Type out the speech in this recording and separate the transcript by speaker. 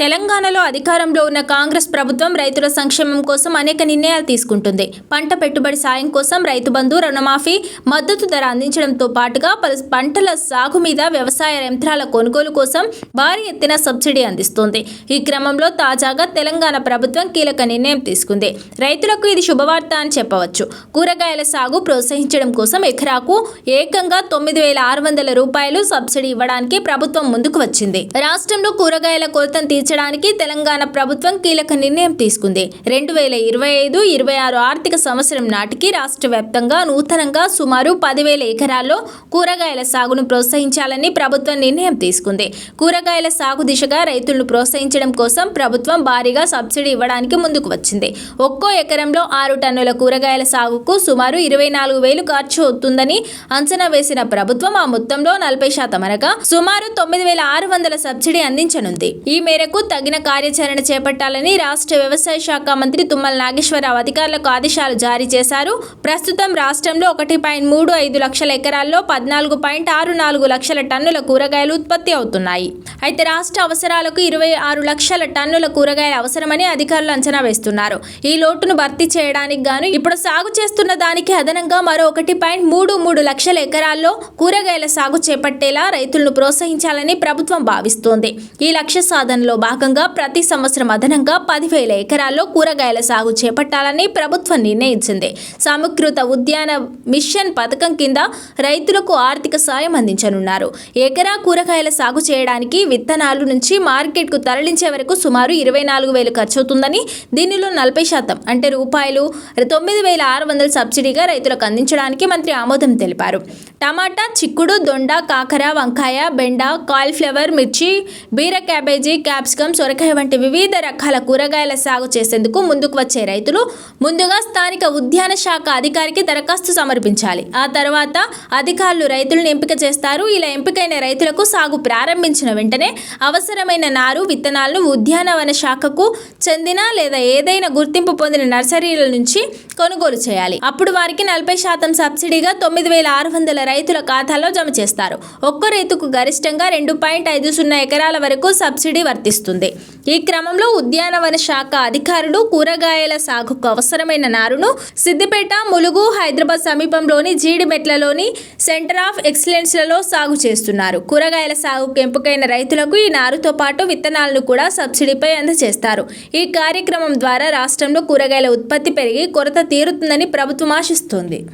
Speaker 1: తెలంగాణలో అధికారంలో ఉన్న కాంగ్రెస్ ప్రభుత్వం రైతుల సంక్షేమం కోసం అనేక నిర్ణయాలు తీసుకుంటుంది. పంట పెట్టుబడి సాయం కోసం రైతు బంధు రుణమాఫీ మద్దతు ధర అందించడంతో పాటుగా పలు పంటల సాగు మీద వ్యవసాయ యంత్రాల కొనుగోలు కోసం భారీ ఎత్తున సబ్సిడీ అందిస్తోంది. ఈ క్రమంలో తాజాగా తెలంగాణ ప్రభుత్వం కీలక నిర్ణయం తీసుకుంది. రైతులకు ఇది శుభవార్త అని చెప్పవచ్చు. కూరగాయల సాగు ప్రోత్సహించడం కోసం ఎకరాకు ఏకంగా తొమ్మిది వేల ఆరు వందల రూపాయలు సబ్సిడీ ఇవ్వడానికి ప్రభుత్వం ముందుకు వచ్చింది. రాష్ట్రంలో కూరగాయల కొరతను తీర్చడానికి తెలంగాణ ప్రభుత్వం కీలక నిర్ణయం తీసుకుంది. రెండు వేల ఇరవై ఐదు ఇరవై ఆరు ఆర్థిక సంవత్సరం నాటికి రాష్ట్ర వ్యాప్తంగా నూతనంగా సుమారు పదివేల ఎకరాల్లో కూరగాయల సాగును ప్రోత్సహించాలని ప్రభుత్వం నిర్ణయం తీసుకుంది. కూరగాయల సాగు దిశగా రైతులను ప్రోత్సహించడం కోసం ప్రభుత్వం భారీగా సబ్సిడీ ఇవ్వడానికి ముందుకు వచ్చింది. ఒక్కో ఎకరంలో ఆరు టన్నుల కూరగాయల సాగుకు సుమారు ఇరవై నాలుగు వేలు ఖర్చు అవుతుందని అంచనా వేసిన ప్రభుత్వం ఆ మొత్తంలో నలభై శాతం అనగా సుమారు తొమ్మిది వేల ఆరు వందల సబ్సిడీ అందించనుంది. ఈ మేరకు తగిన కార్యాచరణ చేపట్టాలని రాష్ట్ర వ్యవసాయ శాఖ మంత్రి తుమ్మల నాగేశ్వరరావు అధికారులకు ఆదేశాలు జారీ చేశారు. ప్రస్తుతం రాష్ట్రంలో ఒకటి పాయింట్ మూడు ఐదు లక్షల ఎకరాల్లో పద్నాలుగు పాయింట్ ఆరు నాలుగు లక్షల టన్నుల కూరగాయలు ఉత్పత్తి అవుతున్నాయి. అయితే రాష్ట్ర అవసరాలకు ఇరవై ఆరు లక్షల టన్నుల కూరగాయలు అవసరమని అధికారులు అంచనా వేస్తున్నారు. ఈ లోటును భర్తీ చేయడానికి గాను ఇప్పుడు సాగు చేస్తున్న దానికి అదనంగా మరో ఒకటి పాయింట్ మూడు మూడు లక్షల ఎకరాల్లో కూరగాయల సాగు చేపట్టేలా రైతులను ప్రోత్సహించాలని ప్రభుత్వం భావిస్తోంది. ఈ లక్ష్య సాధనలో భాగంగా ప్రతి సంవత్సరం అదనంగా పదివేల ఎకరాల్లో కూరగాయల సాగు చేపట్టాలని ప్రభుత్వం నిర్ణయించింది. సమకృత ఉద్యాన మిషన్ పథకం కింద రైతులకు ఆర్థిక సాయం అందించనున్నారు. ఎకరా కూరగాయల సాగు చేయడానికి విత్తనాలు నుంచి మార్కెట్కు తరలించే వరకు సుమారు ఇరవై నాలుగు వేలు ఖర్చవుతుందని దీనిలో నలభై శాతం అంటే రూపాయలు తొమ్మిది వేల ఆరు వందల సబ్సిడీగా రైతులకు అందించడానికి మంత్రి ఆమోదం తెలిపారు. టమాటా చిక్కుడు దొండ కాకర వంకాయ బెండ కాలీఫ్లవర్ మిర్చి బీర క్యాబేజీ క్యాప్సికం సొరకాయ వంటి వివిధ రకాల కూరగాయల సాగు చేసేందుకు ముందుకు వచ్చే రైతులు ముందుగా స్థానిక ఉద్యాన శాఖ అధికారికి దరఖాస్తు సమర్పించాలి. ఆ తర్వాత అధికారులు రైతులను ఎంపిక చేస్తారు. ఇలా ఎంపికైన రైతులకు సాగు ప్రారంభించిన వెంటనే అవసరమైన నారు విత్తనాలను ఉద్యానవన శాఖకు చెందిన లేదా ఏదైనా గుర్తింపు పొందిన నర్సరీల నుంచి కొనుగోలు చేయాలి. అప్పుడు వారికి నలభై శాతం సబ్సిడీగా తొమ్మిది వేల ఆరు వందల రైతుల ఖాతాలో జమ చేస్తారు. ఒక్కో రైతుకు గరిష్టంగా రెండు పాయింట్ ఐదు సున్నా ఎకరాల వరకు సబ్సిడీ వర్తిస్తుంది. ఈ క్రమంలో ఉద్యానవన శాఖ అధికారులు కూరగాయల సాగుకు అవసరమైన నారును సిద్దిపేట ములుగు హైదరాబాద్ సమీపంలోని జీడిమెట్లలోని సెంటర్ ఆఫ్ ఎక్సలెన్స్లలో సాగు చేస్తున్నారు. కూరగాయల సాగుకు ఎంపికైన రైతులకు ఈ నారుతో పాటు విత్తనాలను కూడా సబ్సిడీపై అందజేస్తారు. ఈ కార్యక్రమం ద్వారా రాష్ట్రంలో కూరగాయల ఉత్పత్తి పెరిగి కొరత తీరుతుందని ప్రభుత్వం ఆశిస్తోంది.